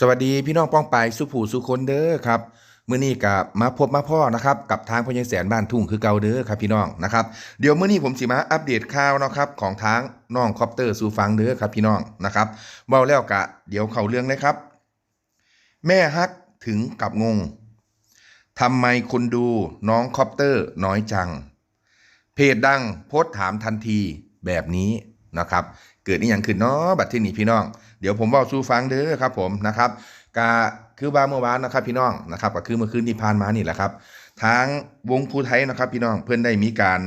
สวัสดีพี่น้องป้องไปสุผูสุคนเด้อครับมื้อนี้กับมาพบมาพ่อนะครับกับทางพญแสนบ้านทุ่งคือเกาเด้อครับพี่น้องนะครับเดี๋ยวมื้อนี้ผมสิมาอัปเดตข่าวนะครับของทางน้องคอปเตอร์สู่ฟังเด้อครับพี่น้องนะครับเว้าแล้วกะเดี๋ยวเข้าเรื่องเลยครับ แม่ฮักถึงกับงงทำไมคนดูน้องคอปเตอร์น้อยจัง เพจดังโพสต์ถามทันทีแบบนี้นะครับ เกิดนี่อย่างขึ้นเนาะบัดที่นี่พี่น้อง เดี๋ยวผมบอกสู่ฟังเด้อครับผมนะครับกาคือว่าเมื่อวานนะครับ พี่น้องนะครับก็คือเมื่อคืนที่ผ่านมานี่แหละครับทางวงภูไทยนะครับ พี่น้องเพื่อนได้มีการ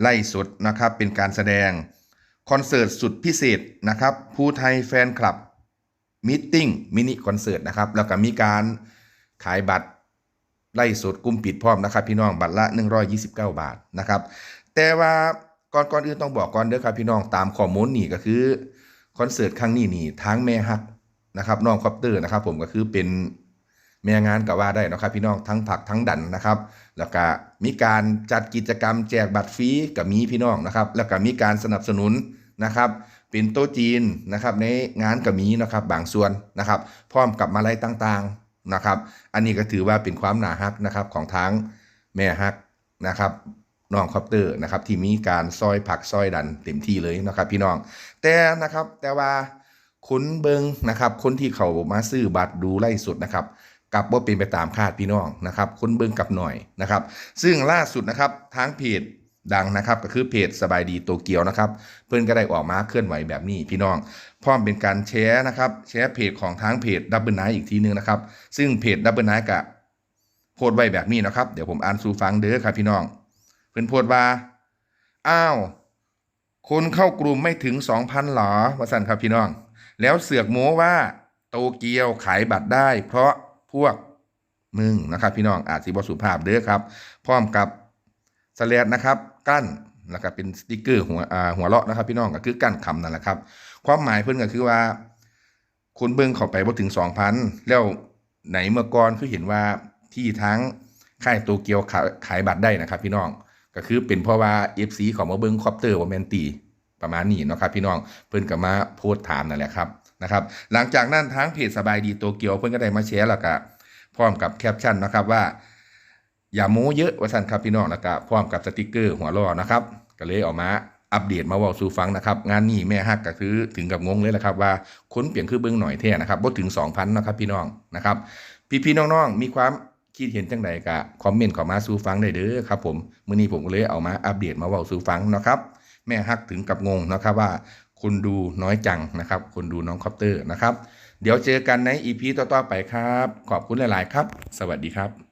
ไล่สดนะครับ เป็นการแสดงคอนเสิร์ตสุดพิเศษนะครับภูไทยแฟนคลับมิทติ้งมินิคอนเสิร์ตนะครับแล้วก็มีการขายบัตรไล่สดกลุ่มปิดพร้อมนะครับ พี่น้องบัตรละ 129 บาทนะครับ แต่ว่า ก่อนก่อนอื่นต้องบอกก่อนเด้อครับพี่น้องตามข้อมูลนี่ก็คือคอนเสิร์ตครั้งนี้นี่ทางแม่ฮักนะครับน้องคอปเตอร์นะครับผมก็คือเป็นแม่งานก็ว่าได้นะครับพี่น้องทั้งผักทั้งดันนะครับ แล้วก็มีการจัดกิจกรรมแจกบัตรฟรีกับมีพี่น้องนะครับ แล้วก็มีการสนับสนุนนะครับเป็นโต๊ะจีนนะครับในงานกับมีนะครับบางส่วนนะครับ พร้อมกับมาลัยต่างๆนะครับ อันนี้ก็ถือว่าเป็นความหนาฮักนะครับของทางแม่ฮักนะครับ น้องคอปเตอร์นะครับที่มีการซอยผักซอยดันเต็มที่เลยนะครับพี่น้อง แต่นะครับแต่ว่าคนเบิงนะครับคนที่เขามาซื้อบัตรดูไล่สุดนะครับกลับว่าเป็นไปตามคาดพี่น้องนะครับคนเบิงกลับหน่อยนะครับซึ่งล่าสุดนะครับทางเพจดังนะครับก็คือเพจสบายดีโตเกียวนะครับ เพื่อนก็ได้ออกมาเคลื่อนไหวแบบนี้พี่น้อง พร้อมเป็นการแชร์นะครับแชร์เพจของทางเพจดับเบิลไนอีกทีนึงนะครับ ซึ่งเพจดับเบิลไนกะโพสต์ไว้แบบนี้นะครับ เดี๋ยวผมอ่านสู่ฟังเด้อครับพี่น้อง เพื่อนพสต์ว่า อ้าว คนเข้ากลุ่มไม่ถึง2,000หรอวสันครับพี่น้อง แล้วเสือกโม้ว่า โตเกียวขายบัตรได้ เพราะพวกมึงนะครับพี่น้องอาจสิบสุภาพเด้อครับ พร้อมกับสแลดนะครับ กั้นแล้วก็เป็นสติกเกอร์หัวอ่าหัวเราะนะครับ พี่น้องก็คือกั้นคำนั่นแหละครับ ความหมายเพื่นก็คือว่าคุณเบิ้งเข้าไปบ่ถึง2,000แล้วไหนเมื่อก่อนคือเห็นว่าที่ทั้งค่ายโตเกียวขายขายบัตรได้นะครับ พี่น้อง ก็คือเป็นเพราะว่า FC ของมาเบิ้งคอปเตอร์ว่าแมนตีประมาณนี้เนาะครับพี่น้องเพิ่อนก็มาโพสถามนั่นแหละครับนะครับหลังจากนั้นทางเพจสบายดีโตเกียวเพิ่อนก็ได้มาแชร์แล้วก็พร้อมกับแคปชั่นนะครับว่า อย่าโม้เยอะว่าสั่นครับพี่น้องแล้วก็พร้อมกับสติกเกอร์หัวล้อนะครับก็เลยออกมาอัปเดตมาว่าสู่ฟังนะครับงานนี้แม่ฮักก็คือถึงกับงงเลยแหละครับว่าคนเปลี่ยนคือเบิ้งหน่อยแท้นะครับบ่ถึง 2,000นะครับพี่น้องนะครับพี่ๆน้องๆมีความ คิดเห็นจังใดก็คอมเมนต์เข้ามาสู่ฟังได้เด้อครับผมมื้อนี้ผมก็เลยเอามาอัปเดตมาเว้าสู่ฟังนะครับ แม่ฮักถึงกับงงนะครับว่าคนดูน้อยจังนะครับ คนดูน้องคอปเตอร์นะครับ เดี๋ยวเจอกันในอีพีต่อๆไปครับ ขอบคุณหลาย ๆ ครับ สวัสดีครับ